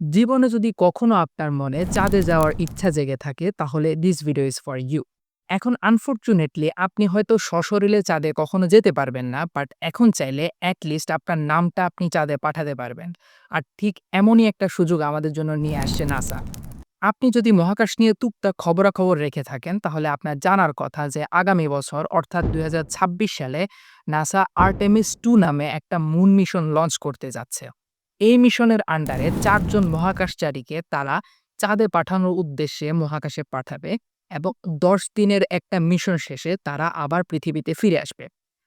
জীবনে যদি কখনো আপনার মনে চাঁদে যাওয়ার ইচ্ছা জেগে থাকে, তাহলে this video is for you এখন আনফর্চুনেটলি আপনি হয়তো সশরীরে চাঁদে কখনো যেতে পারবেন না বাট এখন চাইলে অ্যাটলিস্ট আপনার নামটা আপনি চাঁদে পাঠাতে পারবেন। আর ঠিক এমনই একটা সুযোগ আমাদের জন্য নিয়ে আসছে নাসা আপনি যদি মহাকাশ নিয়ে টুকটাক খবরাখবর রেখে থাকেন, তাহলে আপনার জানার কথা যে আগামী বছর, অর্থাৎ দুই হাজার ছাব্বিশ সালে নাসা আর্টেমিস টু নামে একটা মুন মিশন লঞ্চ করতে যাচ্ছে। এই মিশনের আন্ডারে চারজন মহাকাশচারীকে তারা চাঁদে পাঠানোর উদ্দেশ্যে মহাকাশে পাঠাবে এবং দশ দিনের একটা মিশন শেষে তারা আবার পৃথিবীতে ফিরে আসবে।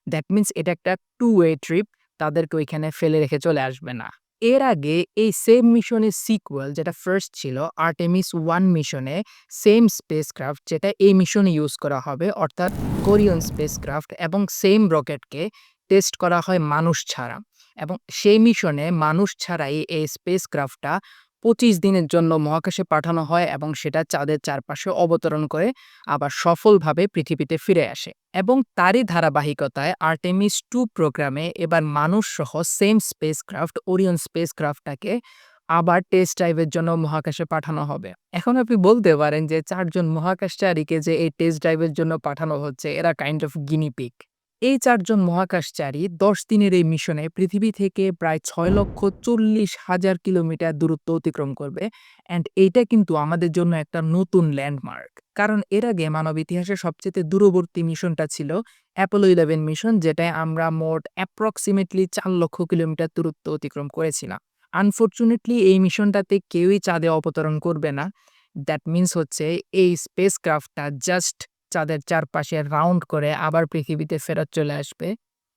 দ্যাট মিন্স এটা একটা টু ওয়ে ট্রিপ তাদেরকে ওইখানে ফেলে রেখে চলে আসবে না। এর আগে এই সেম মিশনের সিকুয়েল যেটা ফার্স্ট ছিল আর্টেমিস ওয়ান মিশনে সেম স্পেসক্রাফট যেটা এই মিশনে ইউজ করা হবে, অর্থাৎ কোরিয়ান স্পেসক্রাফট এবং সেম রকেটকে টেস্ট করা হয় মানুষ ছাড়া। এবং সেই মিশনে মানুষ ছাড়াই এই স্পেস স্পেসক্রাফটটা পঁচিশ দিনের জন্য মহাকাশে পাঠানো হয় এবং সেটা চাঁদের চারপাশে অবতরণ করে আবার সফলভাবে পৃথিবীতে ফিরে আসে। এবং তারই ধারাবাহিকতায় আর্টেমিস টু প্রোগ্রামে এবার মানুষ সহ সেম স্পেসক্রাফট ওরিয়ন স্পেস স্পেসক্রাফটটাকে আবার টেস্ট ড্রাইভের জন্য মহাকাশে পাঠানো হবে। এখন আপনি বলতে পারেন যে চারজন মহাকাশচারীকে যে এই টেস্ট ড্রাইভের জন্য পাঠানো হচ্ছে, এরা কাইন্ড অফ গিনিপিক এই চারজন মহাকাশচারী দশ দিনের এই মিশনে পৃথিবী থেকে প্রায় ছয় লক্ষ চল্লিশ হাজার কিলোমিটার দূরত্ব অতিক্রম করবে। অ্যান্ড এইটা কিন্তু আমাদের জন্য একটা নতুন ল্যান্ডমার্ক। কারণ এর আগে মানব ইতিহাসে সবচেয়ে দূরবর্তী মিশনটা ছিল অ্যাপোলো ইলেভেন মিশন, যেটায় আমরা মোট অ্যাপ্রক্সিমেটলি চার লক্ষ কিলোমিটার দূরত্ব অতিক্রম করেছিলাম। আনফর্চুনেটলি এই মিশনটাতে কেউই চাঁদে অবতরণ করবে না। দ্যাট মিন্স হচ্ছে এই স্পেস ক্রাফটটা জাস্ট চাঁদের চারপাশে রাউন্ড করে আবার পৃথিবীতে ফেরত চলে আসবে।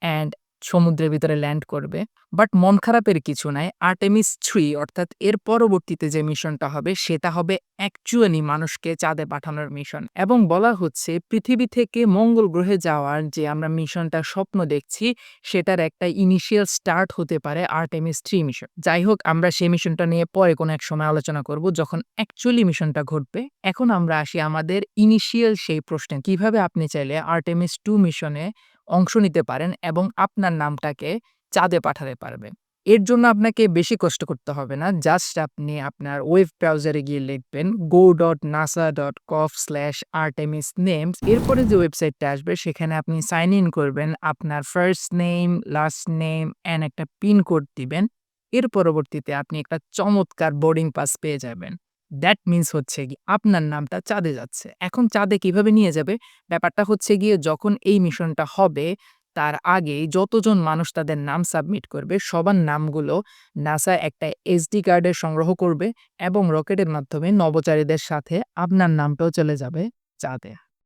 অ্যান্ড সমুদ্রের ভিতরে ল্যান্ড করবে বাট মন খারাপের কিছু নাই। আর্টেমিস থ্রি অর্থাৎ এর পরবর্তীতে যে মিশনটা হবে, সেটা হবে অ্যাকচুয়ালি মানুষকে চাঁদে পাঠানোর মিশন এবং বলা হচ্ছে, পৃথিবী থেকে মঙ্গল গ্রহে যাওয়ার যে আমরা মিশনটা স্বপ্ন দেখছি, সেটার একটা ইনিশিয়াল স্টার্ট হতে পারে আর্টেমিস থ্রি মিশন যাই হোক, আমরা সেই মিশনটা নিয়ে পরে কোনো এক সময় আলোচনা করব, যখন অ্যাকচুয়ালি মিশনটা ঘটবে। এখন আমরা আসি আমাদের ইনিশিয়াল সেই প্রশ্নে, কীভাবে আপনি চাইলে আর্টেমিস টু মিশনে অংশ নিতে পারেন এবং আপনার নামটাকে চাঁদে পাঠাতে পারবেন এর জন্য আপনাকে বেশি কষ্ট করতে হবে না। জাস্ট আপনি আপনার ওয়েব ব্রাউজারে গিয়ে লিখবেন go dot NASA dot gov slash Artemis names এরপরে যে ওয়েবসাইটটা আসবে, সেখানে আপনি সাইন ইন করবেন, আপনার first name last name and একটা পিন কোড দিবেন। এর পরবর্তীতে আপনি একটা চমৎকার বোর্ডিং পাস পেয়ে যাবেন। দ্যাট মিন্স হচ্ছে কি আপনার নামটা চাঁদে যাচ্ছে। এখন চাঁদে কীভাবে নিয়ে যাবে? ব্যাপারটা হচ্ছে গিয়ে যখন এই মিশনটা হবে, তার আগে যতজন মানুষ তাদের নাম সাবমিট করবে, সবার নামগুলো নাসা একটা এসডি কার্ডে সংগ্রহ করবে এবং রকেটের মাধ্যমে নবচারীদের সাথে আপনার নামটাও চলে যাবে চাঁদে।